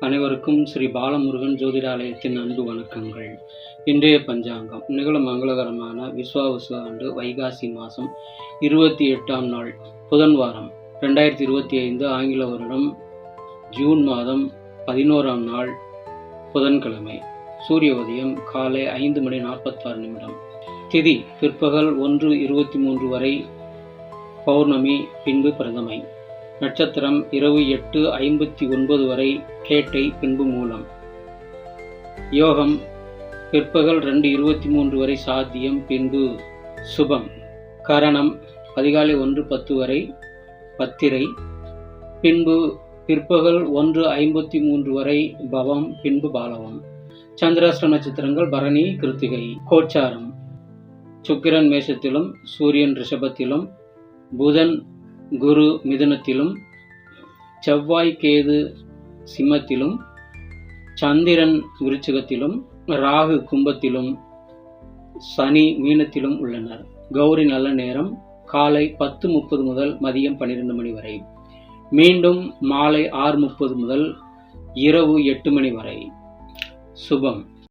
அனைவருக்கும் ஸ்ரீ பாலமுருகன் ஜோதிடாலயத்தின் அன்பு வணக்கங்கள். இன்றைய பஞ்சாங்கம் நிகழும் மங்களகரமான விஸ்வாவசு ஆண்டு வைகாசி மாதம் இருபத்தி எட்டாம் நாள் புதன் வாரம் ரெண்டாயிரத்தி இருபத்தி ஐந்து ஆங்கில வருடம் ஜூன் மாதம் பதினோராம் நாள் புதன்கிழமை. சூரிய உதயம் காலை ஐந்து மணி நாற்பத்தாறு நிமிடம். திதி பிற்பகல் ஒன்று இருபத்தி மூன்று வரை பௌர்ணமி பின்பு பிரதமை. நட்சத்திரம் இரவு எட்டு ஐம்பத்தி ஒன்பது வரை கேட்டை பின்பு மூலம். யோகம் பிற்பகல் ரெண்டு இருபத்தி மூன்று வரை சாத்தியம் பின்பு சுபம். கரணம் அதிகாலை ஒன்று பத்து வரை பத்திரை. பின்பு பிற்பகல் ஒன்று ஐம்பத்தி மூன்று வரை பவம் பின்பு பாலவம். சந்திராஷ்ட நட்சத்திரங்கள் பரணி கிருத்திகை. கோச்சாரம் சுக்கிரன் மேஷத்திலும் சூரியன் ரிஷபத்திலும் புதன் குரு மிதுனத்திலும் செவ்வாய் கேது சிம்மத்திலும் சந்திரன் விருச்சிகத்திலும் ராகு கும்பத்திலும் சனி மீனத்திலும் உள்ளனர். கௌரி நல்ல நேரம் காலை பத்து முப்பது முதல் மதியம் பன்னிரெண்டு மணி வரை. மீண்டும் மாலை ஆறு முப்பது முதல் இரவு எட்டு மணி வரை. சுபம்.